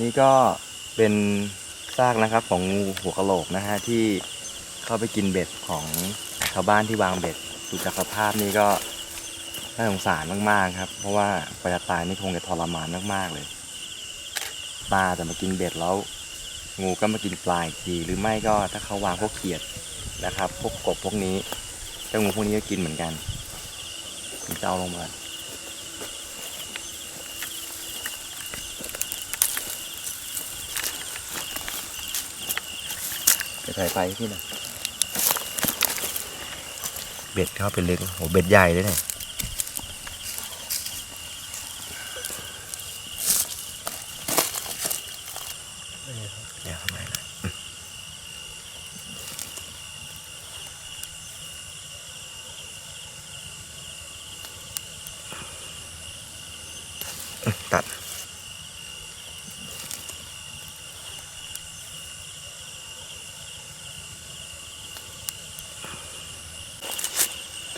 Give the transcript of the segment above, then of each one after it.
นี่ก็เป็นซากนะครับของงูหัวกะโหลกนะฮะที่เข้าไปกินเบ็ดของชาวบ้านที่วางเบ็ดดูจากสภาพนี้ก็น่าสงสารมากๆครับ เพราะว่าปลาตายนี่คงจะทรมานมากๆเลยปลาแต่มากินเบ็ดแล้ว งูก็มากินปลาอีกทีหรือไม่ก็ถ้าเขาวางพวกเขียดนะครับ พวกกบพวกนี้เจ้างูพวกนี้ก็กินเหมือนกันจะเอาลงมา จะถ่ายไฟให้พี่หน่อยเบ็ดเขาเป็นเล็กโหเบ็ดใหญ่เลยเนี่ยเดี๋ยวทำไมนะตัด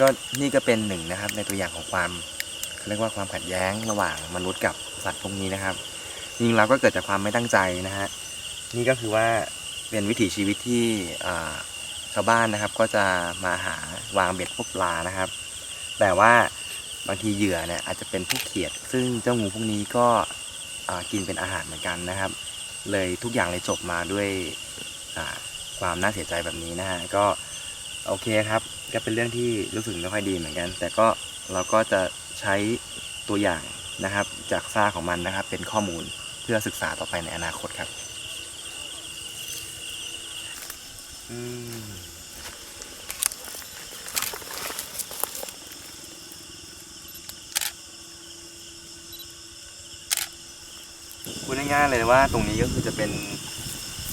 ก็นี่ก็เป็นหนึ่งนะครับ ในตัวอย่างของความเขาเรียกว่าความขัดแย้งระหว่างมนุษย์กับสัตว์พวกนี้นะครับจริงๆแล้วก็เกิดจากความไม่ตั้งใจนะฮะนี่ก็คือว่าเป็นวิถีชีวิตที่ชาวบ้านนะครับ ก็จะมาหาวางเบ็ดพวกปลานะครับ แต่ว่าบางทีเหยื่อเนี่ยอาจจะเป็นพวกเขียด ซึ่งเจ้างูพวกนี้ก็กินเป็นอาหารเหมือนกันนะครับ เลยทุกอย่างเลยจบมาด้วยความน่าเสียใจแบบนี้นะฮะก็ โอเคครับก็เป็นเรื่องที่รู้สึกไม่ค่อยดีเหมือนกัน แต่ก็เราก็จะใช้ตัวอย่างนะครับ จากซากของมันนะครับ เป็นข้อมูลเพื่อศึกษาต่อไปในอนาคตครับอืมพูดง่ายๆเลยว่าตรงนี้ก็คือจะเป็น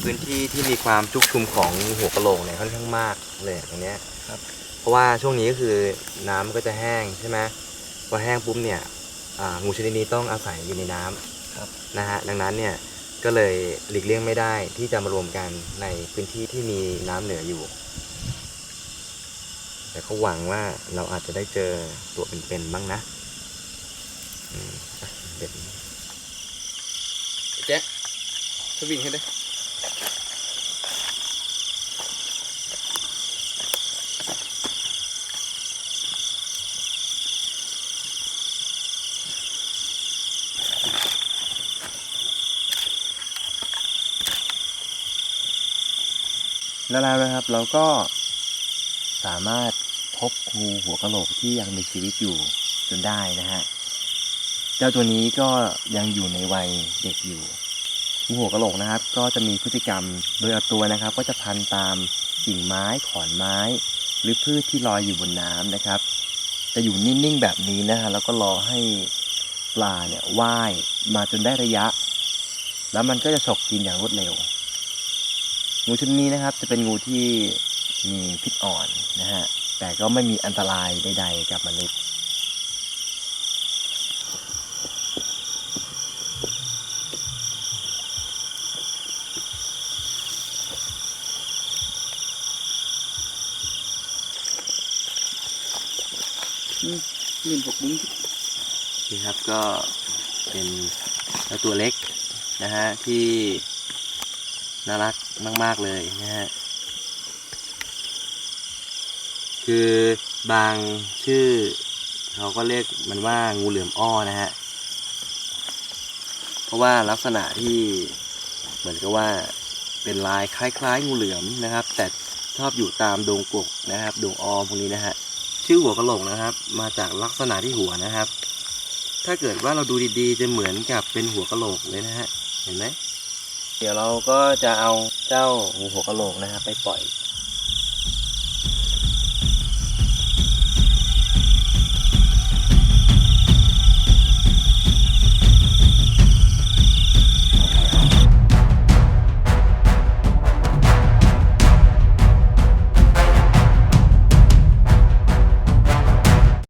พื้นที่ที่มีความชุกชุมของหัวกะโหลกเนี่ยค่อนข้างมากเลยตรงเนี้ยครับ เพราะว่าช่วงนี้ก็คือน้ำก็จะแห้งใช่ไหมพอแห้งปุ๊บเนี่ยอ่างูชนิดนี้ต้องอาศัยอยู่ในน้ำครับ นะฮะดังนั้นเนี่ยก็เลยหลีกเลี่ยงไม่ได้ที่จะมารวมกันในพื้นที่ที่มีน้ำเหนืออยู่ แต่เขาหวังว่าเราอาจจะได้เจอตัวเป็นๆบ้างนะอืมอะเด็ด แจ๊คสวิงให้ได้แล้ แล้วนะครับเราก็สามารถพบงูหัวกะโหลกที่ยังมีชีวิตอยู่จนได้นะฮะ เจ้าตัวนี้ก็ยังอยู่ในวัยเด็กอยู่งูหัวกะโหลกนะครับ ก็จะมีพฤติกรรมโดยเอาตัวนะครับ ก็จะพันตามกิ่งไม้ขอนไม้ หรือพืชที่ลอยอยู่บนน้ำนะครับ จะอยู่นิ่งๆแบบนี้นะฮะแล้วก็รอให้ปลาเนี่ยว่ายมาจนได้ระยะ แล้วมันก็จะฉกกินอย่างรวดเร็ว งูชนิดนี้นะครับจะเป็นงูที่มีพิษอ่อนนะฮะแต่ก็ไม่มีอันตรายใด ๆ กับมนุษย์นึ่หกบุ้งนี่ครับก็เป็นตัวเล็กนะฮะที่น่ารัก มาก ๆ เลยนะฮะ คือบางชื่อ เขาก็เรียกมันว่างูเหลือมอ้อนะฮะ เพราะว่าลักษณะที่เหมือนกับว่าเป็นลายคล้ายๆ งูเหลือมนะครับ แต่ชอบอยู่ตามดงกกนะครับดงออมพวกนี้นะฮะชื่อหัวกระโหลกนะครับ มาจากลักษณะที่หัวนะครับ ถ้าเกิดว่าเราดูดีๆ จะเหมือนกับเป็นหัวกระโหลกเลยนะฮะ เห็นไหม เดี๋ยวเราก็จะเอาเจ้าหูหัวกะโหลกนะครับไปปล่อย